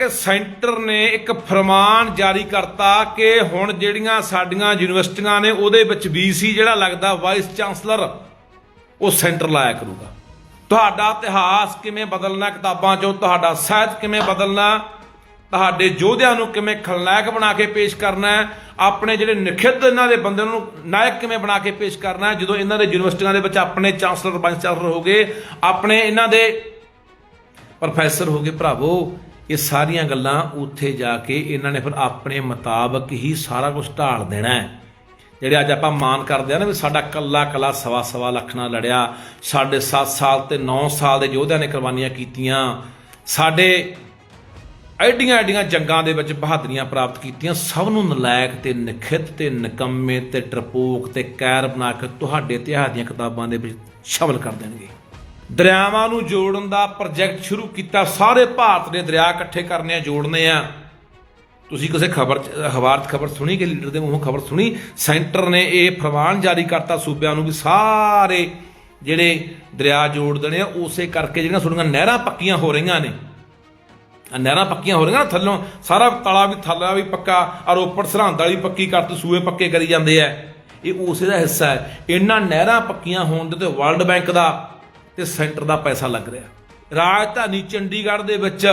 ਕਿ ਸੈਂਟਰ ਨੇ ਇੱਕ ਫਰਮਾਨ ਜਾਰੀ ਕਰਤਾ ਕਿ ਹੁਣ ਜਿਹੜੀਆਂ ਸਾਡੀਆਂ ਯੂਨੀਵਰਸਿਟੀਆਂ ਨੇ ਉਹਦੇ ਵਿੱਚ ਵੀਸੀ ਜਿਹੜਾ ਲੱਗਦਾ ਵਾਈਸ ਚਾਂਸਲਰ ਉਹ ਸੈਂਟਰ ਲਾਇਆ ਕਰੂਗਾ। ਤੁਹਾਡਾ ਇਤਿਹਾਸ ਕਿਵੇਂ ਬਦਲਣਾ ਕਿਤਾਬਾਂ ਚੋਂ? ਤੁਹਾਡਾ ਸਾਹਿਤ ਕਿਵੇਂ ਬਦਲਣਾ? ਤੁਹਾਡੇ ਯੋਧਿਆਂ ਨੂੰ ਕਿਵੇਂ ਖਲਨਾਇਕ ਬਣਾ ਕੇ ਪੇਸ਼ ਕਰਨਾ? ਹੈ ਆਪਣੇ ਜਿਹੜੇ ਨਿਖਿੱਧ ਇਹਨਾਂ ਦੇ ਬੰਦੇ ਨੂੰ ਨਾਇਕ ਕਿਵੇਂ ਬਣਾ ਕੇ ਪੇਸ਼ ਕਰਨਾ? ਹੈ ਜਦੋਂ ਇਹਨਾਂ ਦੇ ਯੂਨੀਵਰਸਿਟੀਆਂ ਦੇ ਵਿੱਚ ਆਪਣੇ ਚਾਂਸਲਰ ਵਾਈਸ ਚਾਂਸਲਰ ਹੋਗੇ ਆਪਣੇ ਇਹਨਾਂ ਦੇ ਪ੍ਰੋਫੈਸਰ ਹੋ ਗਏ, ਭਰਾਵੋ ਇਹ ਸਾਰੀਆਂ ਗੱਲਾਂ ਉੱਥੇ ਜਾ ਕੇ ਇਹਨਾਂ ਨੇ ਫਿਰ ਆਪਣੇ ਮੁਤਾਬਕ ਹੀ ਸਾਰਾ ਕੁਝ ਢਾਲ ਦੇਣਾ ਹੈ। ਜਿਹੜੇ ਅੱਜ ਆਪਾਂ ਮਾਨ ਕਰਦੇ ਆ ਨਾ ਵੀ ਸਾਡਾ ਕੱਲਾ ਕੱਲਾ ਸਵਾ ਸਵਾ ਲੱਖ ਨਾਲ ਲੜਿਆ, ਸਾਡੇ 7 ਸਾਲ ਤੇ 9 ਸਾਲ ਦੇ ਯੋਧਿਆਂ ਨੇ ਕੁਰਬਾਨੀਆਂ ਕੀਤੀਆਂ, ਸਾਡੇ ਐਡੀਆਂ ਐਡੀਆਂ ਜੰਗਾਂ ਦੇ ਵਿੱਚ ਬਹਾਦਰੀਆਂ ਪ੍ਰਾਪਤ ਕੀਤੀਆਂ, ਸਭ ਨੂੰ ਨਲਾਇਕ ਤੇ ਨਖਿੱਤ ਤੇ ਨਕੰਮੇ ਤੇ ਡਰਪੋਕ ਤੇ ਕੈਰ ਬਣਾ ਕੇ ਤੁਹਾਡੇ ਇਤਿਹਾਸ ਦੀਆਂ ਕਿਤਾਬਾਂ ਦੇ ਵਿੱਚ ਸ਼ਾਮਲ ਕਰ ਦੇਣਗੇ। ਦਰਿਆਵਾਂ ਨੂੰ ਜੋੜਨ ਦਾ ਪ੍ਰੋਜੈਕਟ ਸ਼ੁਰੂ ਕੀਤਾ। ਸਾਰੇ ਭਾਰਤ ਦੇ ਦਰਿਆ ਇਕੱਠੇ ਕਰਨੇ ਆ, ਜੋੜਨੇ ਆ। ਤੁਸੀਂ ਕਿਸੇ ਖਬਰ ਅਖਬਾਰ 'ਚ ਖਬਰ ਸੁਣੀ ਕਿ ਲੀਡਰ ਦੇ ਮੂੰਹੋਂ ਖਬਰ ਸੁਣੀ? ਸੈਂਟਰ ਨੇ ਇਹ ਫਰਮਾਨ ਜਾਰੀ ਕਰਤਾ ਸੂਬਿਆਂ ਨੂੰ ਵੀ ਸਾਰੇ ਜਿਹੜੇ ਦਰਿਆ ਜੋੜ ਦੇਣੇ ਆ ਉਸੇ ਕਰਕੇ ਜਿਹੜੀਆਂ ਸੁਣੀਆਂ ਨਹਿਰਾਂ ਪੱਕੀਆਂ ਹੋ ਰਹੀਆਂ ਨੇ। ਨਹਿਰਾਂ ਪੱਕੀਆਂ ਹੋ ਰਹੀਆਂ ਨਾ, ਥੱਲੋਂ ਸਾਰਾ ਤਲਾ ਵੀ ਥੱਲਾ ਵੀ ਪੱਕਾ ਆ ਰੋਪੜ ਸਰਹੰਦ ਵਾਲੀ ਪੱਕੀ ਕਰਤ, ਸੂਏ ਪੱਕੇ ਕਰੀ ਜਾਂਦੇ ਆ। ਇਹ ਉਸੇ ਦਾ ਹਿੱਸਾ ਹੈ। ਇਹਨਾਂ ਨਹਿਰਾਂ ਪੱਕੀਆਂ ਹੋਣ ਦੇ ਤੇ ਵਰਲਡ ਬੈਂਕ ਦਾ ਤੇ ਸੈਂਟਰ ਦਾ ਪੈਸਾ ਲੱਗ ਰਿਹਾ। ਰਾਜਧਾਨੀ ਚੰਡੀਗੜ੍ਹ ਦੇ ਵਿੱਚ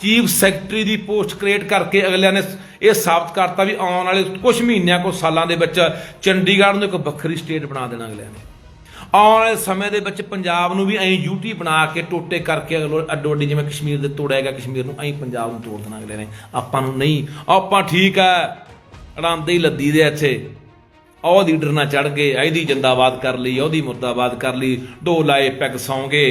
ਚੀਫ ਸੈਕਟਰੀ ਦੀ ਪੋਸਟ ਕ੍ਰੀਏਟ ਕਰਕੇ ਅਗਲਿਆਂ ਨੇ ਇਹ ਸਾਬਤ ਕਰਤਾ ਵੀ ਆਉਣ ਵਾਲੇ ਕੁਝ ਮਹੀਨਿਆਂ ਕੁਝ ਸਾਲਾਂ ਦੇ ਵਿੱਚ ਚੰਡੀਗੜ੍ਹ ਨੂੰ ਇੱਕ ਵੱਖਰੀ ਸਟੇਟ ਬਣਾ ਦੇਣਾ ਅਗਲਿਆਂ ਨੇ। ਆਉਣ ਵਾਲੇ ਸਮੇਂ ਦੇ ਵਿੱਚ ਪੰਜਾਬ ਨੂੰ ਵੀ ਐਂ ਯੂਟੀ ਬਣਾ ਕੇ ਟੋਟੇ ਕਰਕੇ ਅਗਲੋ ਅੱਡੋ ਅੱਡੀ ਜਿਵੇਂ ਕਸ਼ਮੀਰ ਦੇ ਤੋੜਿਆ ਗਿਆ ਕਸ਼ਮੀਰ ਨੂੰ, ਐਂ ਪੰਜਾਬ ਨੂੰ ਤੋੜ ਦੇਣਾ ਅਗਲੇ ਨੇ। ਆਪਾਂ ਨੂੰ ਨਹੀਂ, ਆਪਾਂ ਠੀਕ ਹੈ ਅੜਾਂਦੇ ਹੀ ਲੱਦੀ ਦੇ ਇੱਥੇ। ਉਹ ਲੀਡਰ ਨਾਲ ਚੜ ਗਏ ਇਹਦੀ ਜਿੰਦਾਬਾਦ ਕਰ ਲਈ ਉਹਦੀ ਮੁਰਦਾਬਾਦ ਕਰ ਲਈ ਢੋ ਲਾਏ ਪੈਗ ਸੌਂਗੇ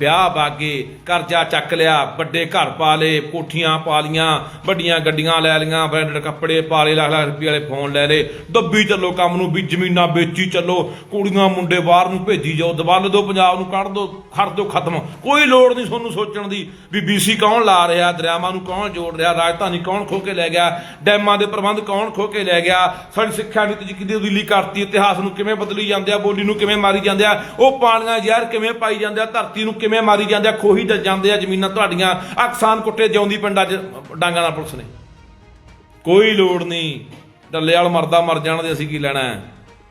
ਵਿਆਹ ਬਾਗੇ ਕਰਜ਼ਾ ਚੱਕ ਲਿਆ, ਵੱਡੇ ਘਰ ਪਾ ਲਏ, ਕੋਠੀਆਂ ਪਾ ਲੀਆਂ ਵੱਡੀਆਂ ਗੱਡੀਆਂ ਲੈ ਲੀਆਂ ਬ੍ਰਾਂਡਡ ਕੱਪੜੇ ਪਾ ਲਏ, ਲੱਖ ਲੱਖ ਰੁਪਏ ਵਾਲੇ ਫੋਨ ਲੈ ਲਏ, ਦੱਬੀ ਚੱਲੋ ਕੰਮ ਨੂੰ, ਵੀ ਜ਼ਮੀਨਾਂ ਵੇਚੀ ਚੱਲੋ, ਕੁੜੀਆਂ ਮੁੰਡੇ ਬਾਹਰ ਨੂੰ ਭੇਜੀ ਜਾਓ ਦਬਲ ਦੋ ਪੰਜਾਬ ਨੂੰ ਕੱਢ ਦੋ ਖੜ ਦੋ ਖਤਮ। ਕੋਈ ਲੋੜ ਨਹੀਂ ਤੁਹਾਨੂੰ ਸੋਚਣ ਦੀ, ਵੀ ਬੀਸੀ ਕੌਣ ਲਾ ਰਿਹਾ, ਦਰਿਆਵਾਂ ਨੂੰ ਕੌਣ ਜੋੜ ਰਿਹਾ, ਰਾਜਧਾਨੀ ਕੌਣ ਖੋ ਕੇ ਲੈ ਗਿਆ, ਡੈਮਾਂ ਦੇ ਪ੍ਰਬੰਧ ਕੌਣ ਖੋ ਕੇ ਲੈ ਗਿਆ, ਸਾਡੀ ਸਿੱਖਿਆ ਨੀਤੀ ਚ ਕਿਦੀ ਉਦੀਲੀ ਕਰਤੀ, ਇਤਿਹਾਸ ਨੂੰ ਕਿਵੇਂ ਬਦਲੀ ਜਾਂਦੇ ਆ, ਬੋਲੀ ਨੂੰ ਕਿਵੇਂ ਮਾਰੀ ਜਾਂਦੇ ਆ, ਉਹ ਪਾਣੀਆਂ ਜ਼ਹਿਰ ਕਿਵੇਂ ਪਾਈ ਜਾਂਦੇ ਆ, ਧਰਤੀ ਨੂੰ ਕਿਵੇਂ ਮਾਰੀ ਜਾਂਦੇ ਆ, ਖੋਹੀ ਜ- ਜਾਂਦੇ ਆ ਜ਼ਮੀਨਾਂ ਤੁਹਾਡੀਆਂ ਅਕਸਾਨ ਕੁੱਟੇ ਜਿਉਂਦੀ ਪਿੰਡਾਂ 'ਚ, ਡਾਂਗਾਂ ਨਾਲ ਪੁਲਿਸ ਨੇ। ਕੋਈ ਲੋੜ ਨਹੀਂ, ਡੱਲੇ ਵਾਲ ਮਰਦਾ ਮਰ ਜਾਣ ਦੇ, ਅਸੀਂ ਕੀ ਲੈਣਾ ਹੈ?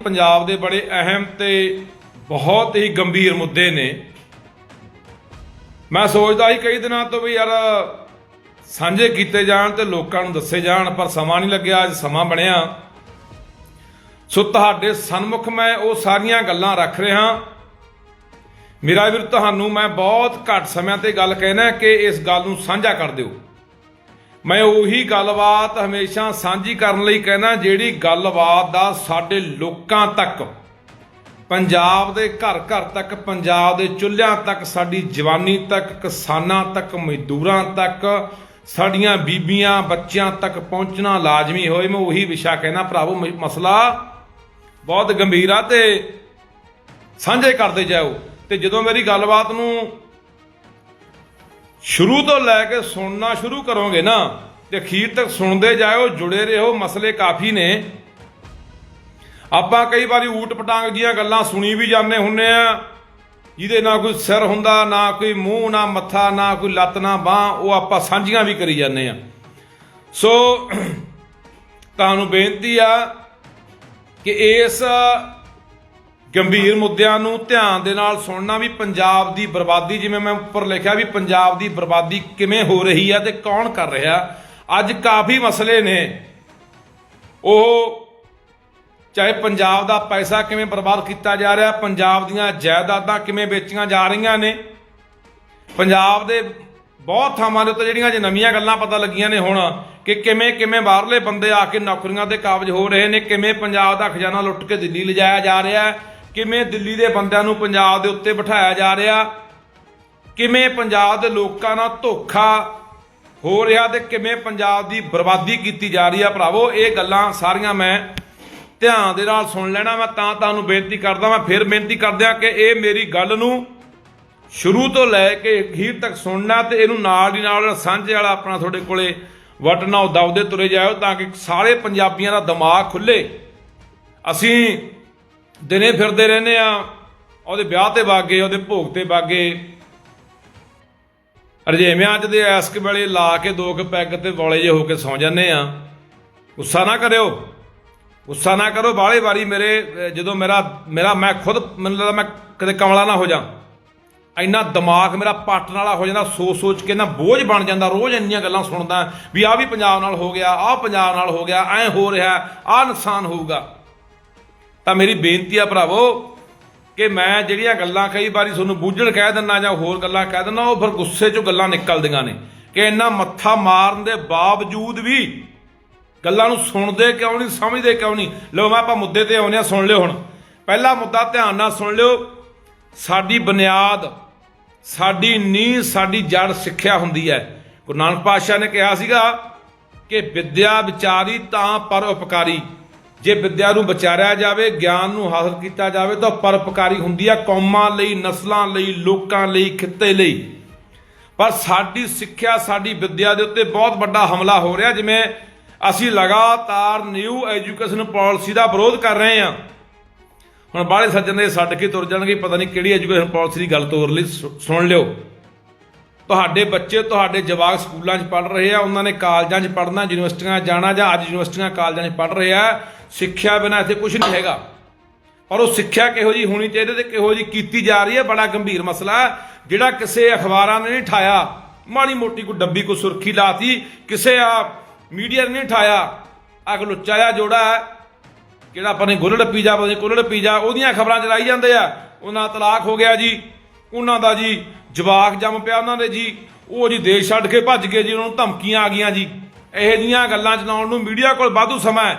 ਪੰਜਾਬ ਦੇ ਬੜੇ ਅਹਿਮ ਤੇ ਬਹੁਤ ਹੀ ਗੰਭੀਰ ਮੁੱਦੇ ਨੇ। ਮੈਂ ਸੋਚਦਾ ਸੀ ਕਈ ਦਿਨਾਂ ਤੋਂ ਵੀ ਯਾਰ, ਸਾਂਝੇ ਕੀਤੇ ਜਾਣ ਤੇ ਲੋਕਾਂ ਨੂੰ ਦੱਸੇ ਜਾਣ, ਪਰ ਸਮਾਂ ਨਹੀਂ ਲੱਗਿਆ, ਅੱਜ ਸਮਾਂ ਬਣਿਆ। ਸੋ ਤੁਹਾਡੇ ਸਨਮੁਖ ਮੈਂ ਉਹ ਸਾਰੀਆਂ ਗੱਲਾਂ ਰੱਖ ਰਿਹਾ। ਮੇਰਾ ਵੀਰ, ਤੁਹਾਨੂੰ ਮੈਂ ਬਹੁਤ ਘੱਟ ਸਮਿਆਂ ਤੇ ਗੱਲ ਕਹਿਣਾ ਕਿ ਇਸ ਗੱਲ ਨੂੰ ਸਾਂਝਾ ਕਰ ਦਿਓ। ਮੈਂ ਉਹੀ ਗੱਲਬਾਤ ਹਮੇਸ਼ਾ ਸਾਂਝੀ ਕਰਨ ਲਈ ਕਹਿਣਾ, ਜਿਹੜੀ ਗੱਲਬਾਤ ਦਾ ਸਾਡੇ ਲੋਕਾਂ ਤੱਕ, ਪੰਜਾਬ ਦੇ ਘਰ ਘਰ ਤੱਕ, ਪੰਜਾਬ ਦੇ ਚੁੱਲ੍ਹਿਆਂ ਤੱਕ, ਸਾਡੀ ਜਵਾਨੀ ਤੱਕ, ਕਿਸਾਨਾਂ ਤੱਕ, ਮਜ਼ਦੂਰਾਂ ਤੱਕ, ਸਾਡੀਆਂ ਬੀਬੀਆਂ, ਬੱਚਿਆਂ ਤੱਕ ਪਹੁੰਚਣਾ ਲਾਜ਼ਮੀ ਹੋਏ, ਮੈਂ ਉਹੀ ਵਿਸ਼ਾ ਕਹਿਣਾ ਭਰਾਵੋ, ਮ- ਮਸਲਾ ਬਹੁਤ ਗੰਭੀਰ ਆ ਤੇ ਸਾਂਝੇ ਕਰਦੇ ਜਾਓ। ਤੇ ਜਦੋਂ ਮੇਰੀ ਗੱਲਬਾਤ ਨੂੰ ਸ਼ੁਰੂ ਤੋਂ ਲੈ ਕੇ ਸੁਣਨਾ ਸ਼ੁਰੂ ਕਰੋਗੇ ਨਾ, ਤੇ ਅਖੀਰ ਤੱਕ ਸੁਣਦੇ ਜਾਓ ਜੁੜੇ ਰਹੋ, ਮਸਲੇ ਕਾਫੀ ਨੇ। ਆਪਾਂ ਕਈ ਵਾਰੀ ਊਟ ਪਟਾਂਗ ਜੀਆਂ ਗੱਲਾਂ ਸੁਣੀ ਵੀ ਜਾਂਦੇ ਹੁੰਨੇ ਆ, ਜਿਹਦੇ ਨਾਲ ਕੋਈ ਸਿਰ ਹੁੰਦਾ, ਨਾ ਕੋਈ ਮੂੰਹ, ਨਾ ਮੱਥਾ, ਨਾ ਕੋਈ ਲੱਤ, ਨਾ ਬਾਹ, ਉਹ ਆਪਾਂ ਸਾਂਝੀਆਂ ਵੀ ਕਰੀ ਜਾਂਦੇ ਆ। ਸੋ, ਤੁਹਾਨੂੰ ਬੇਨਤੀ ਆ ਕਿ ਇਸ ਗੰਭੀਰ ਮੁੱਦਿਆਂ ਨੂੰ ਧਿਆਨ ਦੇ ਨਾਲ ਸੁਣਨਾ ਵੀ ਪੰਜਾਬ ਦੀ ਬਰਬਾਦੀ ਜਿਵੇਂ ਮੈਂ ਉੱਪਰ ਲਿਖਿਆ ਵੀ ਪੰਜਾਬ ਦੀ ਬਰਬਾਦੀ ਕਿਵੇਂ ਹੋ ਰਹੀ ਹੈ ਤੇ ਕੌਣ ਕਰ ਰਿਹਾ। ਅੱਜ ਕਾਫੀ ਮਸਲੇ ਨੇ। ਉਹ ਚਾਹੇ ਪੰਜਾਬ ਦਾ ਪੈਸਾ ਕਿਵੇਂ ਬਰਬਾਦ ਕੀਤਾ ਜਾ ਰਿਹਾ ਪੰਜਾਬ ਦੀਆਂ ਜਾਇਦਾਦਾਂ ਕਿਵੇਂ ਵੇਚੀਆਂ ਜਾ ਰਹੀਆਂ ਨੇ। ਪੰਜਾਬ ਦੇ ਬਹੁਤ ਥਾਵਾਂ ਦੇ ਉੱਤੇ ਜਿਹੜੀਆਂ ਜੇ ਨਵੀਆਂ ਗੱਲਾਂ ਪਤਾ ਲੱਗੀਆਂ ਨੇ ਹੁਣ ਕਿ ਕਿਵੇਂ ਕਿਵੇਂ ਬਾਹਰਲੇ ਬੰਦੇ ਆ ਕੇ ਨੌਕਰੀਆਂ ਤੇ ਕਾਬਜ ਹੋ ਰਹੇ ਨੇ ਕਿਵੇਂ ਪੰਜਾਬ ਦਾ ਖਜ਼ਾਨਾ ਲੁੱਟ ਕੇ ਦਿੱਲੀ ਲਿਜਾਇਆ ਜਾ ਰਿਹਾ ਹੈ, ਕਿਵੇਂ ਦਿੱਲੀ ਦੇ ਬੰਦਿਆਂ ਨੂੰ ਪੰਜਾਬ ਦੇ ਉੱਤੇ ਬਿਠਾਇਆ ਜਾ ਰਿਹਾ? ਕਿਵੇਂ ਪੰਜਾਬ ਦੇ ਲੋਕਾਂ ਨਾਲ ਧੋਖਾ ਹੋ ਰਿਹਾ ਤੇ ਕਿਵੇਂ ਪੰਜਾਬ ਦੀ ਬਰਬਾਦੀ ਕੀਤੀ ਜਾ ਰਹੀ ਆ ਭਰਾਵੋ? ਇਹ ਗੱਲਾਂ ਸਾਰੀਆਂ ਮੈਂ ਧਿਆਨ ਦੇ ਨਾਲ ਸੁਣ ਲੈਣਾ, ਮੈਂ ਤਾਂ ਤੁਹਾਨੂੰ ਬੇਨਤੀ ਕਰਦਾ, ਮੈਂ ਫਿਰ ਬੇਨਤੀ ਕਰਦਿਆਂ ਕਿ ਇਹ ਮੇਰੀ ਗੱਲ ਨੂੰ ਸ਼ੁਰੂ ਤੋਂ ਲੈ ਕੇ ਅਖੀਰ ਤੱਕ ਸੁਣਨਾ ਤੇ ਇਹਨੂੰ ਨਾਲ ਦੀ ਨਾਲ ਸਾਂਝੇ ਵਾਲਾ ਆਪਣਾ ਤੁਹਾਡੇ ਕੋਲੇ ਵਟਣਾ ਉਹ ਦਬਦੇ ਤੁਰੇ ਜਾਇਓ ਤਾਂ ਕਿ ਸਾਰੇ ਪੰਜਾਬੀਆਂ ਦਾ ਦਿਮਾਗ ਖੁੱਲੇ। ਅਸੀਂ ਦਿਨੇ ਫਿਰਦੇ ਰਹਿੰਦੇ ਆ, ਉਹਦੇ ਵਿਆਹ ਤੇ ਵਾਗੇ ਉਹਦੇ ਭੋਗ ਤੇ ਵਾਗੇ ਰਜੇਵਿਆਂ 'ਚ ਦੇ ਐਸਕ ਵੇਲੇ ਲਾ ਕੇ ਦੋ ਕੁ ਪੈਗ ਤੇ ਬੋਲੇ ਜੇ ਹੋ ਕੇ ਸੌ ਜਾਂਦੇ ਆ। ਗੁੱਸਾ ਨਾ ਕਰਿਓ, ਗੁੱਸਾ ਨਾ ਕਰੋ, ਬਾਹਲੇ ਵਾਰੀ ਮੇਰੇ ਜਦੋਂ ਮੇਰਾ ਮੇਰਾ ਮੈਂ ਖੁਦ, ਮੈਨੂੰ ਲੱਗਦਾ ਮੈਂ ਕਦੇ ਕਮਲਾ ਨਾ ਹੋ ਜਾ। ਇੰਨਾ ਦਿਮਾਗ ਮੇਰਾ ਪਾਟਣ ਵਾਲਾ ਹੋ ਜਾਂਦਾ ਸੋਚ ਸੋਚ ਕੇ ਨਾ ਬੋਝ ਬਣ ਜਾਂਦਾ, ਰੋਜ਼ ਇੰਨੀਆਂ ਗੱਲਾਂ ਸੁਣਦਾ, ਵੀ ਆਹ ਵੀ ਪੰਜਾਬ ਨਾਲ ਹੋ ਗਿਆ, ਆਹ ਪੰਜਾਬ ਨਾਲ ਹੋ ਗਿਆ, ਐ ਹੋ ਰਿਹਾ, ਆਹ ਨੁਕਸਾਨ ਹੋਊਗਾ। ਤਾਂ ਮੇਰੀ ਬੇਨਤੀ ਆ ਭਰਾਵੋ ਕਿ ਮੈਂ ਜਿਹੜੀਆਂ ਗੱਲਾਂ ਕਈ ਵਾਰੀ ਤੁਹਾਨੂੰ ਬੂਝਣ ਕਹਿ ਦਿੰਦਾ ਜਾਂ ਹੋਰ ਗੱਲਾਂ ਕਹਿ ਦਿੰਦਾ ਉਹ ਫਿਰ ਗੁੱਸੇ 'ਚੋਂ ਗੱਲਾਂ ਨਿਕਲਦੀਆਂ ਨੇ ਕਿ ਇੰਨਾ ਮੱਥਾ ਮਾਰਨ ਦੇ ਬਾਵਜੂਦ ਵੀ ਗੱਲਾਂ ਨੂੰ ਸੁਣਦੇ ਕਿਉਂ ਨਹੀਂ, ਸਮਝਦੇ ਕਿਉਂ ਨਹੀਂ? ਲਓ ਮੈਂ ਆਪਾਂ ਮੁੱਦੇ ਤੇ ਆਉਂਦੇ ਆ ਸੁਣ ਲਿਓ ਹੁਣ। ਪਹਿਲਾ ਮੁੱਦਾ ਧਿਆਨ ਨਾਲ ਸੁਣ ਲਿਓ। ਸਾਡੀ ਬੁਨਿਆਦ, ਸਾਡੀ ਨੀਂਹ, ਸਾਡੀ ਜੜ ਸਿੱਖਿਆ ਹੁੰਦੀ ਹੈ। ਗੁਰੂ ਨਾਨਕ ਪਾਤਸ਼ਾਹ ਨੇ ਕਿਹਾ ਸੀਗਾ ਕਿ ਵਿਦਿਆ ਵਿਚਾਰੀ ਤਾਂ ਪਰ ਉਪਕਾਰੀ। ਜੇ ਵਿਦਿਆ ਨੂੰ ਵਿਚਾਰਿਆ ਜਾਵੇ, ਗਿਆਨ ਨੂੰ ਹਾਸਲ ਕੀਤਾ ਜਾਵੇ, ਤਾਂ ਪਰਪਕਾਰੀ ਹੁੰਦੀ ਆ ਕੌਮਾਂ ਲਈ, ਨਸਲਾਂ ਲਈ, ਲੋਕਾਂ ਲਈ, ਖਿੱਤੇ ਲਈ। ਪਰ ਸਾਡੀ ਸਿੱਖਿਆ, ਸਾਡੀ ਵਿਦਿਆ ਦੇ ਉੱਤੇ ਬਹੁਤ ਵੱਡਾ ਹਮਲਾ ਹੋ ਰਿਹਾ, ਜਿਵੇਂ ਅਸੀਂ ਲਗਾਤਾਰ ਨਿਊ ਐਜੂਕੇਸ਼ਨ ਪਾਲਿਸੀ ਦਾ ਵਿਰੋਧ ਕਰ ਰਹੇ ਹਾਂ। ਹੁਣ ਬਾਹਲੇ ਸੱਜਣ ਦੇ ਛੱਡ ਕੇ ਤੁਰ ਜਾਣਗੇ, ਪਤਾ ਨਹੀਂ ਕਿਹੜੀ ਐਜੂਕੇਸ਼ਨ ਪਾਲਿਸੀ ਦੀ ਗੱਲ ਤੋਰ ਲਈ, ਸੁ- ਸੁਣ ਲਿਓ। ਤੁਹਾਡੇ ਬੱਚੇ, ਤੁਹਾਡੇ ਜਵਾਕ ਸਕੂਲਾਂ 'ਚ ਪੜ੍ਹ ਰਹੇ ਆ, ਉਹਨਾਂ ਨੇ ਕਾਲਜਾਂ 'ਚ ਪੜ੍ਹਨਾ, ਯੂਨੀਵਰਸਿਟੀਆਂ 'ਚ ਜਾਣਾ ਜਾਂ ਅੱਜ ਯੂਨੀਵਰਸਿਟੀਆਂ, ਕਾਲਜਾਂ 'ਚ ਪੜ੍ਹ ਰਹੇ ਆ ਸਿੱਖਿਆ ਬਿਨਾਂ ਇੱਥੇ ਕੁਝ ਨਹੀਂ ਹੈਗਾ। ਪਰ ਉਹ ਸਿੱਖਿਆ ਕਿਹੋ ਜੀ ਹੋਣੀ ਚਾਹੀਦੀ ਤੇ ਕਿਹੋ ਜੀ ਕੀਤੀ ਜਾ ਰਹੀ ਹੈ, ਬੜਾ ਗੰਭੀਰ ਮਸਲਾ ਹੈ। ਜਿਹੜਾ ਕਿਸੇ ਅਖਬਾਰਾਂ ਨੇ ਨਹੀਂ ਠਾਇਆ, ਮਾੜੀ ਮੋਟੀ ਕੋਈ ਡੱਬੀ ਕੋ ਸੁਰਖੀ ਲਾਤੀ, ਕਿਸੇ ਆ ਮੀਡੀਆ ਨੇ ਨਹੀਂ ਠਾਇਆ ਆ ਕੋ ਜੋੜਾ ਹੈ, ਜਿਹੜਾ ਆਪਾਂ ਨੇ ਗੁੱਲੜ ਪੀਜਾ, ਪਤਾ ਨਹੀਂ ਕੁੱਲੜ ਪੀਜਾ, ਉਹਦੀਆਂ ਖਬਰਾਂ ਚਲਾਈ ਜਾਂਦੇ ਆ। ਉਹਨਾਂ ਤਲਾਕ ਹੋ ਗਿਆ ਜੀ, ਉਹਨਾਂ ਦਾ ਜੀ ਜਵਾਕ ਜੰਮ ਪਿਆ ਉਹਨਾਂ ਦੇ ਜੀ, ਉਹ ਜੀ ਦੇਸ਼ ਛੱਡ ਕੇ ਭੱਜ ਗਏ ਜੀ, ਉਹਨਾਂ ਨੂੰ ਧਮਕੀਆਂ ਆ ਗਈਆਂ ਜੀ। ਇਹੋ ਜਿਹੀਆਂ ਗੱਲਾਂ ਚਲਾਉਣ ਨੂੰ ਮੀਡੀਆ ਕੋਲ ਵਾਧੂ ਸਮਾਂ ਹੈ।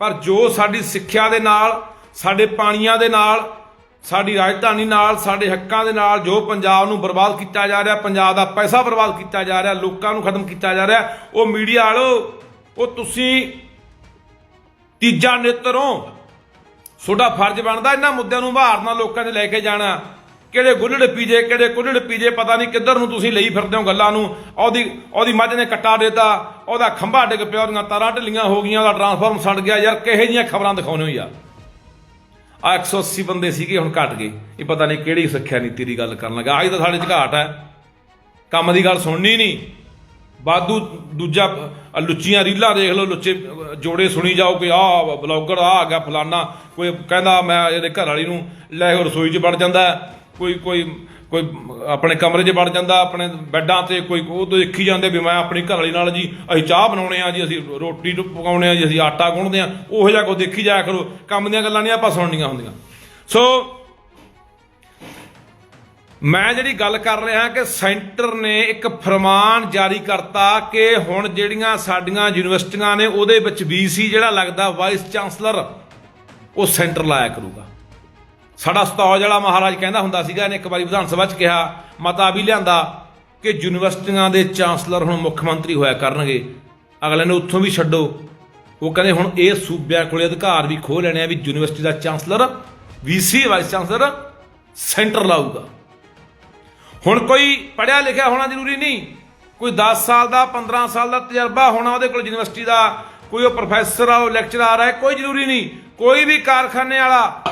ਪਰ ਜੋ ਸਾਡੀ ਸਿੱਖਿਆ ਦੇ ਨਾਲ, ਸਾਡੇ ਪਾਣੀਆਂ ਦੇ ਨਾਲ, ਸਾਡੀ ਰਾਜਧਾਨੀ ਨਾਲ, ਸਾਡੇ ਹੱਕਾਂ ਦੇ ਨਾਲ ਜੋ ਪੰਜਾਬ ਨੂੰ ਬਰਬਾਦ ਕੀਤਾ ਜਾ ਰਿਹਾ, ਪੰਜਾਬ ਦਾ ਪੈਸਾ ਬਰਬਾਦ ਕੀਤਾ ਜਾ ਰਿਹਾ, ਲੋਕਾਂ ਨੂੰ ਖਤਮ ਕੀਤਾ ਜਾ ਰਿਹਾ, ਉਹ ਮੀਡੀਆ ਵਾਲੋ, ਉਹ ਤੁਸੀਂ ਤੀਜਾ ਨੇਤਰੋਂ ਤੁਹਾਡਾ ਫਰਜ਼ ਬਣਦਾ ਇਹਨਾਂ ਮੁੱਦਿਆਂ ਨੂੰ ਉਭਾਰਨਾ, ਲੋਕਾਂ 'ਚ ਲੈ ਕੇ ਜਾਣਾ। ਕਿਹੜੇ ਗੁੱਲੜ ਪੀਜੇ, ਕਿਹੜੇ ਕੁੱਲੜ ਪੀਜੇ, ਪਤਾ ਨਹੀਂ ਕਿੱਧਰ ਨੂੰ ਤੁਸੀਂ ਲਈ ਫਿਰਦੇ ਹੋ ਗੱਲਾਂ ਨੂੰ। ਉਹਦੀ ਉਹਦੀ ਮੱਝ ਨੇ ਕੱਟਾ ਦੇਤਾ, ਉਹਦਾ ਖੰਭਾ ਡਿੱਗ ਪਿਆ, ਉਹਦੀਆਂ ਤਾਰਾਂ ਢਿੱਲੀਆਂ ਹੋ ਗਈਆਂ, ਉਹਦਾ ਟਰਾਂਸਫਾਰਮ ਸੜ ਗਿਆ। ਯਾਰ ਕਿਹੋ ਜਿਹੀਆਂ ਖਬਰਾਂ ਦਿਖਾਉਣੇ ਹੋ ਯਾਰ? ਆ 180 ਬੰਦੇ ਸੀਗੇ, ਹੁਣ ਘਟ ਗਏ। ਇਹ ਪਤਾ ਨਹੀਂ ਕਿਹੜੀ ਸਿੱਖਿਆ ਨੀਤੀ ਦੀ ਗੱਲ ਕਰਨ ਲੱਗਾ। ਅੱਜ ਤਾਂ ਸਾਡੇ 'ਚ ਘਾਟ ਹੈ। ਕੰਮ ਦੀ ਗੱਲ ਸੁਣਨੀ ਨਹੀਂ। ਬਾਦੂ ਦੂਜਾ ਲੁੱਚੀਆਂ ਰੀਲਾਂ ਦੇਖ ਲਓ, ਲੁੱਚੇ ਜੋੜੇ ਸੁਣੀ ਜਾਓ ਕਿ ਆਹ ਬਲੌਗਰ ਆ ਆ ਗਿਆ, ਫਲਾਨਾ। ਕੋਈ ਕਹਿੰਦਾ ਮੈਂ ਇਹਦੇ ਘਰ ਵਾਲੀ ਨੂੰ ਲੈ ਰਸੋਈ 'ਚ ਵੜ ਜਾਂਦਾ। ਕੋਈ ਕੋਈ ਕੋਈ ਆਪਣੇ ਕਮਰੇ 'ਚ ਵੜ ਜਾਂਦਾ, ਆਪਣੇ ਬੈੱਡਾਂ ਤੇ ਕੋਈ, ਉਹ ਤੋਂ ਦੇਖੀ ਜਾਂਦੇ ਵੀ ਮੈਂ ਆਪਣੀ ਘਰ ਵਾਲੀ ਨਾਲ ਜੀ, ਅਸੀਂ ਚਾਹ ਬਣਾਉਣੇ ਆ ਜੀ, ਅਸੀਂ ਰੋਟੀ ਟੁ- ਪਕਾਉਣੇ ਆ ਜੀ, ਅਸੀਂ ਆਟਾ ਗੁੰਨਦੇ ਆ, ਉਹੋ ਜਿਹਾ ਕੋ ਦੇਖੀ ਜਾਇਆ ਕਰੋ, ਕੰਮ ਦੀਆਂ ਗੱਲਾਂ ਨਹੀਂ ਆਪਾਂ ਸੁਣਨੀਆਂ ਹੁੰਦੀਆਂ। ਸੋ ਮੈਂ ਜਿਹੜੀ ਗੱਲ ਕਰ ਰਿਹਾ ਕਿ ਸੈਂਟਰ ਨੇ ਇੱਕ ਫਰਮਾਨ ਜਾਰੀ ਕਰਤਾ ਕਿ ਹੁਣ ਜਿਹੜੀਆਂ ਸਾਡੀਆਂ ਯੂਨੀਵਰਸਿਟੀਆਂ ਨੇ, ਉਹਦੇ ਵਿੱਚ ਵੀਸੀ ਜਿਹੜਾ ਲੱਗਦਾ ਵਾਈਸ ਚਾਂਸਲਰ ਉਹ ਸੈਂਟਰ ਲਾਇਆ ਕਰੂਗਾ। ਸਾਡਾ ਉਸਤਾਦ ਵਾਲਾ ਮਹਾਰਾਜ ਕਹਿੰਦਾ ਹੁੰਦਾ ਸੀਗਾ, ਇਹਨੇ ਇੱਕ ਵਾਰੀ ਵਿਧਾਨ ਸਭਾ 'ਚ ਕਿਹਾ, ਮਤਾ ਵੀ ਲਿਆਂਦਾ ਕਿ ਯੂਨੀਵਰਸਿਟੀਆਂ ਦੇ ਚਾਂਸਲਰ ਹੁਣ ਮੁੱਖ ਮੰਤਰੀ ਹੋਇਆ ਕਰਨਗੇ। ਅਗਲੇ ਨੇ ਉੱਥੋਂ ਵੀ ਛੱਡੋ। ਉਹ ਕਹਿੰਦੇ ਹੁਣ ਇਹ ਸੂਬਿਆਂ ਕੋਲੇ ਅਧਿਕਾਰ ਵੀ ਖੋਹ ਲੈਣੇ ਆ ਵੀ ਯੂਨੀਵਰਸਿਟੀ ਦਾ chancellor VC vice chancellor centre ਲਾਊਗਾ। ਹੁਣ ਕੋਈ ਪੜਿਆ ਲਿਖਿਆ ਹੋਣਾ ਜ਼ਰੂਰੀ ਨਹੀਂ। ਕੋਈ 10 ਸਾਲ ਦਾ 15 ਸਾਲ ਦਾ ਤਜਰਬਾ ਹੋਣਾ ਉਹਦੇ ਕੋਲ ਯੂਨੀਵਰਸਿਟੀ ਦਾ, ਕੋਈ ਉਹ ਪ੍ਰੋਫੈਸਰ ਆ, ਉਹ ਲੈਕਚਰਰ ਆ ਕੋਈ ਜ਼ਰੂਰੀ ਨਹੀਂ। ਕੋਈ ਵੀ ਕਾਰਖਾਨੇ ਵਾਲਾ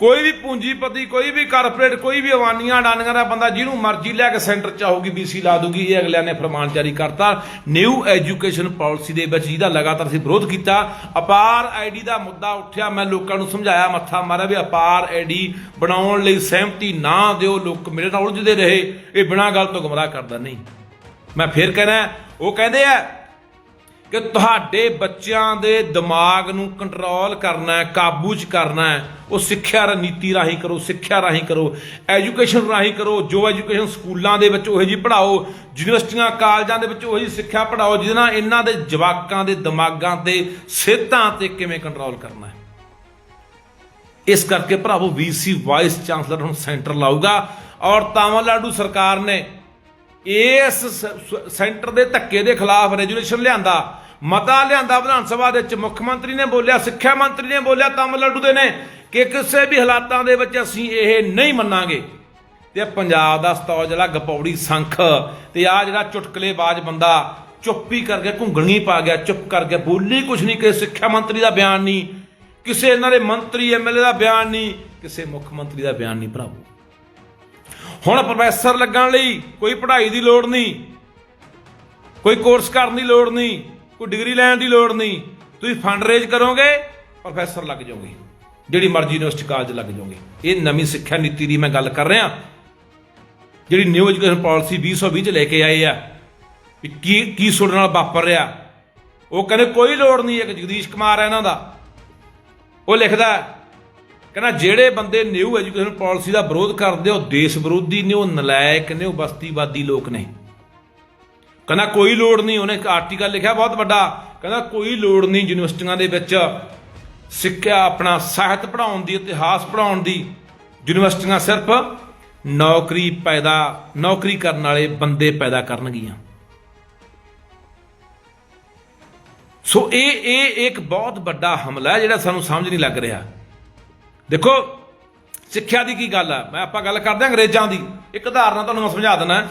ਕੋਈ ਵੀ ਪੂੰਜੀਪਤੀ, ਕੋਈ ਵੀ ਕਾਰਪੋਰੇਟ ਕੋਈ ਵੀ ਅਵਾਨੀਆਂ, ਅਡਾਨੀਆਂ ਦਾ ਬੰਦਾ ਜਿਹਨੂੰ ਮਰਜ਼ੀ ਲੈ ਕੇ ਸੈਂਟਰ ਚ ਆਊਗੀ ਬੀਸੀ ਲਾ ਦੂਗੀ, ਇਹ ਅਗਲਿਆਂ ਨੇ ਫਰਮਾਨ ਜਾਰੀ ਕਰਤਾ। ਨਿਊ ਐਜੂਕੇਸ਼ਨ ਪਾਲਿਸੀ ਦੇ ਵਿੱਚ ਜਿਹਦਾ ਲਗਾਤਾਰ ਅਸੀਂ ਵਿਰੋਧ ਕੀਤਾ, ਅਪਾਰ ਆਈਡੀ ਦਾ ਮੁੱਦਾ ਉੱਠਿਆ, ਮੈਂ ਲੋਕਾਂ ਨੂੰ ਸਮਝਾਇਆ, ਮੱਥਾ ਮਾਰਿਆ ਵੀ ਅਪਾਰ ਆਈਡੀ ਬਣਾਉਣ ਲਈ ਸਹਿਮਤੀ ਨਾ ਦਿਓ, ਲੋਕ ਮੇਰੇ ਨਾਲ ਉਲਝਦੇ ਰਹੇ, ਇਹ ਬਿਨਾਂ ਗੱਲ ਤੋਂ ਗੁੰਮਰਾਹ ਕਰਦਾ ਨਹੀਂ। ਮੈਂ ਫੇਰ ਕਹਿਣਾ, ਉਹ ਕਹਿੰਦੇ ਆ ਕਿ ਤੁਹਾਡੇ ਬੱਚਿਆਂ ਦੇ ਦਿਮਾਗ ਨੂੰ ਕੰਟਰੋਲ ਕਰਨਾ ਹੈ, ਕਾਬੂ 'ਚ ਕਰਨਾ ਹੈ, ਉਹ ਸਿੱਖਿਆ ਨੀਤੀ ਰਾਹੀਂ ਕਰੋ, ਸਿੱਖਿਆ ਰਾਹੀਂ ਕਰੋ ਐਜੂਕੇਸ਼ਨ ਰਾਹੀਂ ਕਰੋ, ਜੋ ਐਜੂਕੇਸ਼ਨ ਸਕੂਲਾਂ ਦੇ ਵਿੱਚ ਉਹੋ ਜੀ ਪੜ੍ਹਾਓ, ਯੂਨੀਵਰਸਿਟੀਆਂ, ਕਾਲਜਾਂ ਦੇ ਵਿੱਚ ਉਹੋ ਜੀ ਸਿੱਖਿਆ ਪੜ੍ਹਾਓ, ਜਿਹਦੇ ਨਾਲ ਇਹਨਾਂ ਦੇ ਜਵਾਕਾਂ ਦੇ ਦਿਮਾਗਾਂ ਤੇ, ਸਿਹਤਾਂ ਤੇ ਕਿਵੇਂ ਕੰਟਰੋਲ ਕਰਨਾ ਹੈ। ਇਸ ਕਰਕੇ ਭਰਾਵੋ ਵੀਸੀ ਵਾਈਸ ਚਾਂਸਲਰ ਹੁਣ ਸੈਂਟਰ ਲਾਊਗਾ, ਔਰ ਤਾਮਿਲਨਾਡੂ ਸਰਕਾਰ ਨੇ ਇਸ ਸੈਂਟਰ ਦੇ ਧੱਕੇ ਦੇ ਖਿਲਾਫ ਰੈਜੂਲੇਸ਼ਨ ਲਿਆਂਦਾ। ਮਤਾ ਲਿਆਂਦਾ ਵਿਧਾਨ ਸਭਾ ਦੇ ਵਿੱਚ ਮੁੱਖ ਮੰਤਰੀ ਨੇ ਬੋਲਿਆ, ਸਿੱਖਿਆ ਮੰਤਰੀ ਨੇ ਬੋਲਿਆ, ਤਾਮਿਲਨਾਡੂ ਦੇ ਨੇ ਕਿ ਕਿਸੇ ਵੀ ਹਾਲਾਤਾਂ ਦੇ ਵਿੱਚ ਅਸੀਂ ਇਹ ਨਹੀਂ ਮੰਨਾਂਗੇ। ਤੇ ਪੰਜਾਬ ਦਾ ਸਤੌ ਜਿਹੜਾ ਗਪੌੜੀ ਸੰਖ ਤੇ ਆ ਜਿਹੜਾ ਚੁਟਕਲੇਬਾਜ਼ ਬੰਦਾ ਚੁੱਪ ਹੀ ਕਰ ਗਿਆ ਘੁੰਗਣੀ ਪਾ ਗਿਆ, ਚੁੱਪ ਕਰਕੇ ਬੋਲੀ ਕੁਛ ਨਹੀਂ ਕਿ ਸਿੱਖਿਆ ਮੰਤਰੀ ਦਾ ਬਿਆਨ ਨਹੀਂ, ਕਿਸੇ ਇਹਨਾਂ ਦੇ ਮੰਤਰੀ ਐਮਐਲਏ ਦਾ ਬਿਆਨ ਨਹੀਂ, ਕਿਸੇ ਮੁੱਖ ਮੰਤਰੀ ਦਾ ਬਿਆਨ ਨਹੀਂ ਭਰਾਵੋ। ਹੁਣ ਪ੍ਰੋਫੈਸਰ ਲੱਗਣ ਲਈ ਕੋਈ ਪੜ੍ਹਾਈ ਦੀ ਲੋੜ ਨਹੀਂ, ਕੋਈ ਕੋਰਸ ਕਰਨ ਦੀ ਲੋੜ ਨਹੀਂ ਕੋਈ ਡਿਗਰੀ ਲੈਣ ਦੀ ਲੋੜ ਨਹੀਂ। ਤੁਸੀਂ ਫੰਡ ਰੇਜ਼ ਕਰੋਗੇ ਪ੍ਰੋਫੈਸਰ ਲੱਗ ਜਾਓਗੇ। ਜਿਹੜੀ ਮਰਜ਼ੀ ਯੂਨੀਵਰਸਿਟੀ ਕਾਲਜ ਲੱਗ ਜਾਓਗੇ। ਇਹ ਨਵੀਂ ਸਿੱਖਿਆ ਨੀਤੀ ਦੀ ਮੈਂ ਗੱਲ ਕਰ ਰਿਹਾ। ਜਿਹੜੀ ਨਿਊ ਐਜੂਕੇਸ਼ਨ ਪਾਲਿਸੀ 2020 ਚ ਲੈ ਕੇ ਆਏ ਆ, ਵੀ ਕੀ ਕੀ ਤੁਹਾਡੇ ਨਾਲ ਵਾਪਰ ਰਿਹਾ। ਉਹ ਕਹਿੰਦੇ ਕੋਈ ਲੋੜ ਨਹੀਂ ਇੱਕ ਜਗਦੀਸ਼ ਕੁਮਾਰ ਹੈ ਇਹਨਾਂ ਦਾ। ਉਹ ਲਿਖਦਾ, ਕਹਿੰਦਾ ਜਿਹੜੇ ਬੰਦੇ ਨਿਊ ਐਜੂਕੇਸ਼ਨ ਪਾਲਿਸੀ ਦਾ ਵਿਰੋਧ ਕਰਦੇ, ਉਹ ਦੇਸ਼ ਵਿਰੋਧੀ ਨੇ, ਉਹ ਨਲਾਇਕ ਨੇ, ਉਹ ਬਸਤੀਵਾਦੀ ਲੋਕ ਨੇ। ਕਹਿੰਦਾ, ਕੋਈ ਲੋੜ ਨਹੀਂ। ਉਹਨੇ ਇੱਕ ਆਰਟੀਕਲ ਲਿਖਿਆ ਬਹੁਤ ਵੱਡਾ। ਕਹਿੰਦਾ, ਕੋਈ ਲੋੜ ਨਹੀਂ ਯੂਨੀਵਰਸਿਟੀਆਂ ਦੇ ਵਿੱਚ ਸਿੱਖਿਆ ਆਪਣਾ, ਸਾਹਿਤ ਪੜ੍ਹਾਉਣ ਦੀ, ਇਤਿਹਾਸ ਪੜ੍ਹਾਉਣ ਦੀ। ਯੂਨੀਵਰਸਿਟੀਆਂ ਸਿਰਫ ਨੌਕਰੀ ਪੈਦਾ, ਨੌਕਰੀ ਕਰਨ ਵਾਲੇ ਬੰਦੇ ਪੈਦਾ ਕਰਨਗੀਆਂ। ਸੋ ਇਹ ਇਹ ਇੱਕ ਬਹੁਤ ਵੱਡਾ ਹਮਲਾ ਹੈ, ਜਿਹੜਾ ਸਾਨੂੰ ਸਮਝ ਨਹੀਂ ਲੱਗ ਰਿਹਾ। ਦੇਖੋ, ਸਿੱਖਿਆ ਦੀ ਕੀ ਗੱਲ ਆ? ਮੈਂ ਆਪਾਂ ਗੱਲ ਕਰਦੇ ਹਾਂ ਅੰਗਰੇਜ਼ਾਂ ਦੀ। ਇੱਕ ਉਦਾਹਰਨ ਤੁਹਾਨੂੰ ਮੈਂ ਸਮਝਾ ਦਿੰਦਾ।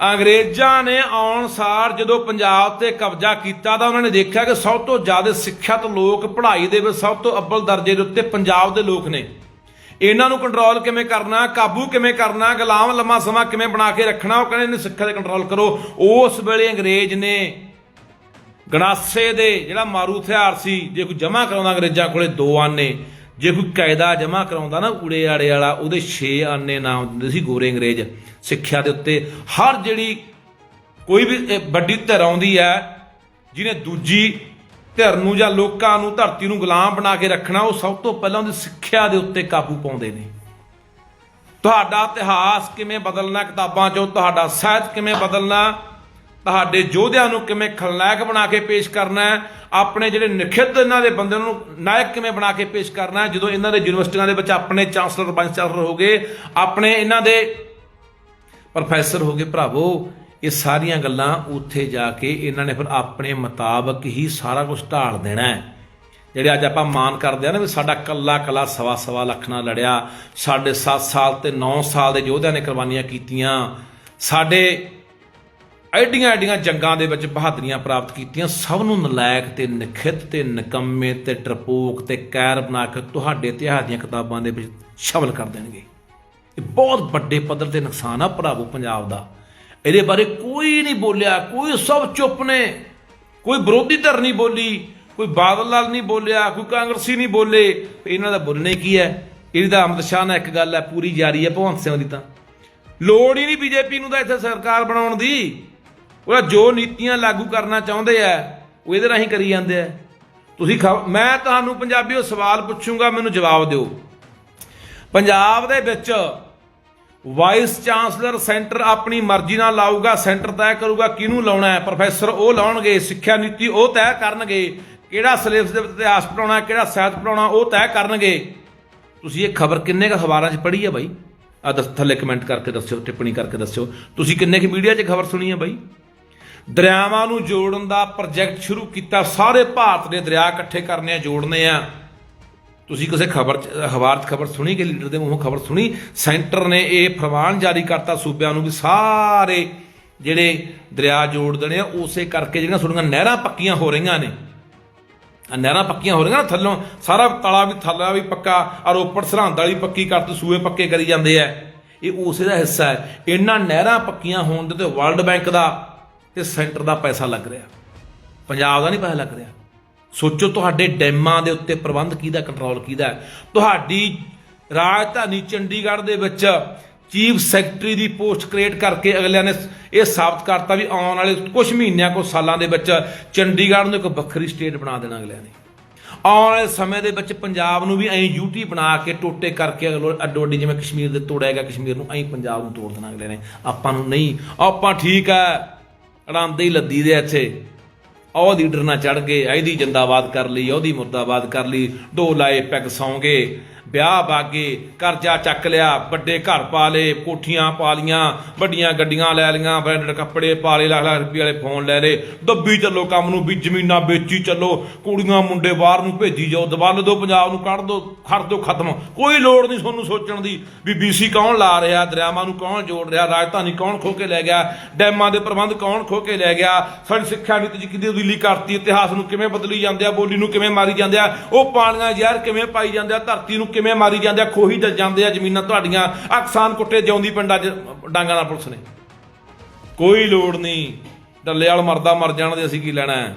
ਅੰਗਰੇਜ਼ਾਂ ਨੇ ਆਉਣ ਸਾਰ ਜਦੋਂ ਪੰਜਾਬ ਤੇ ਕਬਜ਼ਾ ਕੀਤਾ ਤਾਂ ਉਹਨਾਂ ਨੇ ਦੇਖਿਆ ਕਿ ਸਭ ਤੋਂ ਜ਼ਿਆਦਾ ਸਿੱਖਿਅਤ ਲੋਕ ਪੜ੍ਹਾਈ ਦੇ ਵਿੱਚ ਸਭ ਤੋਂ ਅੱਵਲ ਦਰਜੇ ਦੇ ਉੱਤੇ ਪੰਜਾਬ ਦੇ ਲੋਕ ਨੇ। ਇਹਨਾਂ ਨੂੰ ਕੰਟਰੋਲ ਕਿਵੇਂ ਕਰਨਾ, ਕਾਬੂ ਕਿਵੇਂ ਕਰਨਾ, ਗੁਲਾਮ ਲੰਮਾ ਸਮਾਂ ਕਿਵੇਂ ਬਣਾ ਕੇ ਰੱਖਣਾ, ਉਹ ਕਹਿੰਦੇ ਨੇ ਸਿੱਖਿਆ ਤੇ ਕੰਟਰੋਲ ਕਰੋ। ਉਸ ਵੇਲੇ ਅੰਗਰੇਜ਼ ਨੇ ਗਣਾਸੇ ਦੇ ਜਿਹੜਾ ਮਾਰੂ ਹਥਿਆਰ ਸੀ, ਜੇ ਕੋਈ ਜਮ੍ਹਾਂ ਕਰਾਉਂਦਾ ਅੰਗਰੇਜ਼ਾਂ ਕੋਲੇ ਦੋ ਆਨੇ, ਜੇ ਕੋਈ ਕਾਇਦਾ ਜਮ੍ਹਾਂ ਕਰਾਉਂਦਾ ਨਾ ਊੜੇ ਆੜੇ ਵਾਲਾ, ਉਹਦੇ 6 ਆਨੇ ਨਾਮ ਦਿੰਦੇ ਸੀ ਗੋਰੇ ਅੰਗਰੇਜ਼। ਸਿੱਖਿਆ ਦੇ ਉੱਤੇ ਹਰ ਜਿਹੜੀ ਕੋਈ ਵੀ ਵੱਡੀ ਧਿਰ ਆਉਂਦੀ ਹੈ, ਜਿਹਨੇ ਦੂਜੀ ਧਿਰ ਨੂੰ ਜਾਂ ਲੋਕਾਂ ਨੂੰ ਧਰਤੀ ਨੂੰ ਗੁਲਾਮ ਬਣਾ ਕੇ ਰੱਖਣਾ, ਉਹ ਸਭ ਤੋਂ ਪਹਿਲਾਂ ਉਹਦੀ ਸਿੱਖਿਆ ਦੇ ਉੱਤੇ ਕਾਬੂ ਪਾਉਂਦੇ ਨੇ। ਤੁਹਾਡਾ ਇਤਿਹਾਸ ਕਿਵੇਂ ਬਦਲਣਾ ਕਿਤਾਬਾਂ 'ਚੋਂ? ਤੁਹਾਡਾ ਸਾਹਿਤ ਕਿਵੇਂ ਬਦਲਣਾ? ਤੁਹਾਡੇ ਯੋਧਿਆਂ ਨੂੰ ਕਿਵੇਂ ਖਲਨਾਇਕ ਬਣਾ ਕੇ ਪੇਸ਼ ਕਰਨਾ? ਆਪਣੇ ਜਿਹੜੇ ਨਿਖਿੱਧ ਇਹਨਾਂ ਦੇ ਬੰਦੇ ਨੂੰ ਨਾਇਕ ਕਿਵੇਂ ਬਣਾ ਕੇ ਪੇਸ਼ ਕਰਨਾ? ਜਦੋਂ ਇਹਨਾਂ ਦੇ ਯੂਨੀਵਰਸਿਟੀਆਂ ਦੇ ਵਿੱਚ ਆਪਣੇ ਚਾਂਸਲਰ ਵਾਈਸ ਚਾਂਸਲਰ ਹੋ ਗਏ, ਆਪਣੇ ਇਹਨਾਂ ਦੇ ਪ੍ਰੋਫੈਸਰ ਹੋ ਗਏ ਭਰਾਵੋ, ਇਹ ਸਾਰੀਆਂ ਗੱਲਾਂ ਉੱਥੇ ਜਾ ਕੇ ਇਹਨਾਂ ਨੇ ਫਿਰ ਆਪਣੇ ਮੁਤਾਬਕ ਹੀ ਸਾਰਾ ਕੁਝ ਢਾਲ ਦੇਣਾ ਹੈ। ਜਿਹੜੇ ਅੱਜ ਆਪਾਂ ਮਾਨ ਕਰਦੇ ਆ ਨਾ ਵੀ ਸਾਡਾ ਕੱਲਾ ਕੱਲਾ ਸਵਾ ਸਵਾ ਲੱਖ ਨਾਲ ਲੜਿਆ, ਸਾਡੇ 7 ਸਾਲ ਤੇ 9 ਸਾਲ ਦੇ ਯੋਧਿਆਂ ਨੇ ਕੁਰਬਾਨੀਆਂ ਕੀਤੀਆਂ, ਸਾਡੇ ਐਡੀਆਂ ਐਡੀਆਂ ਜੰਗਾਂ ਦੇ ਵਿੱਚ ਬਹਾਦਰੀਆਂ ਪ੍ਰਾਪਤ ਕੀਤੀਆਂ, ਸਭ ਨੂੰ ਨਲਾਇਕ ਤੇ ਨਖਿੱਤ ਤੇ ਨਕੰਮੇ ਤੇ ਡਰਪੋਕ ਤੇ ਕੈਰ ਬਣਾ ਕੇ ਤੁਹਾਡੇ ਇਤਿਹਾਸ ਦੀਆਂ ਕਿਤਾਬਾਂ ਦੇ ਵਿੱਚ ਸ਼ਾਮਲ ਕਰ ਦੇਣਗੇ। ਇਹ ਬਹੁਤ ਵੱਡੇ ਪੱਧਰ ਤੇ ਨੁਕਸਾਨ ਆ ਭਰਾਵੋ ਪੰਜਾਬ ਦਾ। ਇਹਦੇ ਬਾਰੇ ਕੋਈ ਨਹੀਂ ਬੋਲਿਆ, ਕੋਈ ਸਭ ਚੁੱਪ ਨੇ। ਕੋਈ ਵਿਰੋਧੀ ਧਿਰ ਨਹੀਂ ਬੋਲੀ, ਕੋਈ ਬਾਦਲ ਲਾਲ ਨਹੀਂ ਬੋਲਿਆ, ਕੋਈ ਕਾਂਗਰਸੀ ਨਹੀਂ ਬੋਲੇ। ਇਹਨਾਂ ਦਾ ਬੋਲਣੇ ਕੀ ਹੈ? ਇਹਦੀ ਤਾਂ ਅਮਿਤ ਸ਼ਾਹ ਨਾਲ ਇੱਕ ਗੱਲ ਹੈ, ਪੂਰੀ ਜਾਰੀ ਹੈ ਭਗਵੰਤ ਸਿੰਘ ਦੀ ਤਾਂ। ਲੋੜ ਹੀ ਨਹੀਂ ਬੀਜੇਪੀ ਨੂੰ ਤਾਂ ਇੱਥੇ ਸਰਕਾਰ ਬਣਾਉਣ ਦੀ। ਉਹਦਾ ਜੋ ਨੀਤੀਆਂ ਲਾਗੂ ਕਰਨਾ ਚਾਹੁੰਦੇ ਆ, ਉਹ ਇਹਦੇ ਰਾਹੀਂ ਕਰੀ ਜਾਂਦੇ ਆ। ਤੁਸੀਂ ਖਬ- ਮੈਂ ਤੁਹਾਨੂੰ ਪੰਜਾਬੀਓ ਸਵਾਲ ਪੁੱਛੂੰਗਾ, ਮੈਨੂੰ ਜਵਾਬ ਦਿਓ। ਪੰਜਾਬ ਦੇ ਵਿੱਚ ਵਾਈਸ ਚਾਂਸਲਰ ਸੈਂਟਰ ਆਪਣੀ ਮਰਜ਼ੀ ਨਾਲ ਲਾਊਗਾ, ਸੈਂਟਰ ਤੈਅ ਕਰੂਗਾ ਕਿਹਨੂੰ ਲਾਉਣਾ ਹੈ? ਪ੍ਰੋਫੈਸਰ ਉਹ ਲਾਉਣਗੇ, ਸਿੱਖਿਆ ਨੀਤੀ ਉਹ ਤੈਅ ਕਰਨਗੇ। ਕਿਹੜਾ ਸਿਲੇਬਸ ਦੇ ਇਤਿਹਾਸ ਪੜਾਉਣਾ ਕਿਹੜਾ ਸਾਹਿਤ ਪੜਾਉਣਾ ਉਹ ਤੈਅ ਕਰਨਗੇ। ਤੁਸੀਂ ਇਹ ਖਬਰ ਕਿੰਨੇ ਕੁ ਅਖਬਾਰਾਂ 'ਚ ਪੜ੍ਹੀ ਹੈ ਬਾਈ? ਆ ਦੱਸ, ਥੱਲੇ ਕਮੈਂਟ ਕਰਕੇ ਦੱਸਿਓ, ਟਿੱਪਣੀ ਕਰਕੇ ਦੱਸਿਓ। ਤੁਸੀਂ ਕਿੰਨੇ ਕੁ ਮੀਡੀਆ 'ਚ ਖਬਰ ਸੁਣੀ ਹੈ ਬਾਈ? ਦਰਿਆਵਾਂ ਨੂੰ ਜੋੜਨ ਦਾ ਪ੍ਰੋਜੈਕਟ ਸ਼ੁਰੂ ਕੀਤਾ, ਸਾਰੇ ਭਾਰਤ ਦੇ ਦਰਿਆ ਇਕੱਠੇ ਕਰਨੇ ਆ, ਜੋੜਨੇ ਆ। ਤੁਸੀਂ ਕਿਸੇ ਖਬਰ ਚ- ਅਖਬਾਰ 'ਚ ਖਬਰ ਸੁਣੀ ਕਿ ਲੀਡਰ ਦੇ ਮੂੰਹੋਂ ਖਬਰ ਸੁਣੀ? ਸੈਂਟਰ ਨੇ ਇਹ ਫਰਮਾਨ ਜਾਰੀ ਕਰਤਾ ਸੂਬਿਆਂ ਨੂੰ ਵੀ ਸਾਰੇ ਜਿਹੜੇ ਦਰਿਆ ਜੋੜ ਦੇਣੇ ਆ, ਉਸੇ ਕਰਕੇ ਜਿਹੜੀਆਂ ਤੁਹਾਡੀਆਂ ਨਹਿਰਾਂ ਪੱਕੀਆਂ ਹੋ ਰਹੀਆਂ ਨੇ। ਨਹਿਰਾਂ ਪੱਕੀਆਂ ਹੋ ਰਹੀਆਂ ਨਾ, ਥੱਲੋਂ ਸਾਰਾ ਤਲਾ ਵੀ ਥੱਲਾ ਵੀ ਪੱਕਾ ਆ ਰੋਪੜ ਸਰਹੰਦ ਵਾਲੀ ਪੱਕੀ ਕਰਤੀ ਸੂਏ ਪੱਕੇ ਕਰੀ ਜਾਂਦੇ ਆ। ਇਹ ਉਸੇ ਦਾ ਹਿੱਸਾ ਹੈ। ਇਹਨਾਂ ਨਹਿਰਾਂ ਪੱਕੀਆਂ ਹੋਣ ਦੇ ਤੇ ਵਰਲਡ ਬੈਂਕ ਦਾ ਤੇ ਸੈਂਟਰ ਦਾ ਪੈਸਾ ਲੱਗ ਰਿਹਾ। ਪੰਜਾਬ ਦਾ ਨਹੀਂ ਪੈਸਾ ਲੱਗ ਰਿਹਾ। ਸੋਚੋ ਤੁਹਾਡੇ ਡੈਮਾਂ ਦੇ ਉੱਤੇ ਪ੍ਰਬੰਧ ਕਿਹਦਾ ਕੰਟਰੋਲ ਕਿਹਦਾ ਤੁਹਾਡੀ ਰਾਜਧਾਨੀ ਚੰਡੀਗੜ੍ਹ ਦੇ ਵਿੱਚ ਚੀਫ ਸੈਕਟਰੀ ਦੀ ਪੋਸਟ ਕ੍ਰੀਏਟ ਕਰਕੇ ਅਗਲਿਆਂ ਨੇ ਇਹ ਸਾਬਤ ਕਰਤਾ ਵੀ ਆਉਣ ਵਾਲੇ ਕੁਝ ਮਹੀਨਿਆਂ ਕੁਝ ਸਾਲਾਂ ਦੇ ਵਿੱਚ ਚੰਡੀਗੜ੍ਹ ਨੂੰ ਇੱਕ ਵੱਖਰੀ ਸਟੇਟ ਬਣਾ ਦੇਣਾ ਅਗਲਿਆਂ ਨੇ। ਆਉਣ ਵਾਲੇ ਸਮੇਂ ਦੇ ਵਿੱਚ ਪੰਜਾਬ ਨੂੰ ਵੀ ਐਂ ਯੂਟੀ ਬਣਾ ਕੇ ਟੋਟੇ ਕਰਕੇ ਅਗਲੋ ਅੱਡੋ ਅੱਡੀ ਜਿਵੇਂ ਕਸ਼ਮੀਰ ਦੇ ਤੋੜਿਆ ਗਿਆ ਕਸ਼ਮੀਰ ਨੂੰ, ਐਂ ਪੰਜਾਬ ਨੂੰ ਤੋੜ ਦੇਣਾ ਅਗਲੇ ਨੇ। ਆਪਾਂ ਨੂੰ ਨਹੀਂ, ਆਪਾਂ ਠੀਕ ਹੈ, ਅੜਾਂਦੇ ਹੀ ਲੱਦੀ ਦੇ ਇੱਥੇ। ਉਹ ਲੀਡਰ ਨਾਲ ਚੜ ਗਏ, ਇਹਦੀ ਜਿੰਦਾਬਾਦ ਕਰ ਲਈ, ਉਹਦੀ ਮੁਰਦਾਬਾਦ ਕਰ ਲਈ, ਦੋ ਲਾਏ ਪੈਗ ਸੌਂਗੇ ਵਿਆਹ ਬਾਗੇ ਕਰਜ਼ਾ ਚੱਕ ਲਿਆ, ਵੱਡੇ ਘਰ ਪਾ ਲਏ, ਕੋਠੀਆਂ ਪਾ ਲੀਆਂ ਵੱਡੀਆਂ ਗੱਡੀਆਂ ਲੈ ਲੀਆਂ ਬ੍ਰਾਂਡਡ ਕੱਪੜੇ ਪਾ ਲਏ, ਲੱਖ ਲੱਖ ਰੁਪਏ ਵਾਲੇ ਫੋਨ ਲੈ ਲਏ। ਦੱਬੀ ਚੱਲੋ ਕੰਮ ਨੂੰ, ਵੀ ਜ਼ਮੀਨਾਂ ਵੇਚੀ ਚੱਲੋ, ਕੁੜੀਆਂ ਮੁੰਡੇ ਬਾਹਰ ਨੂੰ ਭੇਜੀ ਜਾਓ ਦਬਲ ਦੋ ਪੰਜਾਬ ਨੂੰ ਕੱਢ ਦੋ ਖੜ ਦੋ ਖਤਮ। ਕੋਈ ਲੋੜ ਨਹੀਂ ਤੁਹਾਨੂੰ ਸੋਚਣ ਦੀ, ਵੀ ਬੀਸੀ ਕੌਣ ਲਾ ਰਿਹਾ, ਦਰਿਆਵਾਂ ਨੂੰ ਕੌਣ ਜੋੜ ਰਿਹਾ, ਰਾਜਧਾਨੀ ਕੌਣ ਖੋ ਕੇ ਲੈ ਗਿਆ, ਡੈਮਾਂ ਦੇ ਪ੍ਰਬੰਧ ਕੌਣ ਖੋ ਕੇ ਲੈ ਗਿਆ, ਸਾਡੀ ਸਿੱਖਿਆ ਨੀਤੀ ਚ ਕਿਹਦੀ ਉਦੀਲੀ ਕਰਤੀ, ਇਤਿਹਾਸ ਨੂੰ ਕਿਵੇਂ ਬਦਲੀ ਜਾਂਦੇ ਆ, ਬੋਲੀ ਨੂੰ ਕਿਵੇਂ ਮਾਰੀ ਜਾਂਦੇ ਆ, ਉਹ ਪਾਣੀਆਂ ਜ਼ਹਿਰ ਕਿਵੇਂ ਪਾਈ ਜਾਂਦੇ ਆ, ਧਰਤੀ ਨੂੰ ਕਿਵੇਂ ਮਾਰੀ ਜਾਂਦੇ ਆ, ਖੋਹੀ ਜਾਂਦੇ ਆ ਜ਼ਮੀਨਾਂ ਤੁਹਾਡੀਆਂ ਅਕਸਾਨ ਕੁੱਟੇ ਜਿਉਂਦੀ ਪਿੰਡਾਂ 'ਚ, ਡਾਂਗਾਂ ਨਾਲ ਪੁਲਿਸ ਨੇ। ਕੋਈ ਲੋੜ ਨਹੀਂ। ਡੱਲੇ ਵਾਲ ਮਰਦਾ ਮਰ ਜਾਣ ਦੇ, ਅਸੀਂ ਕੀ ਲੈਣਾ ਹੈ?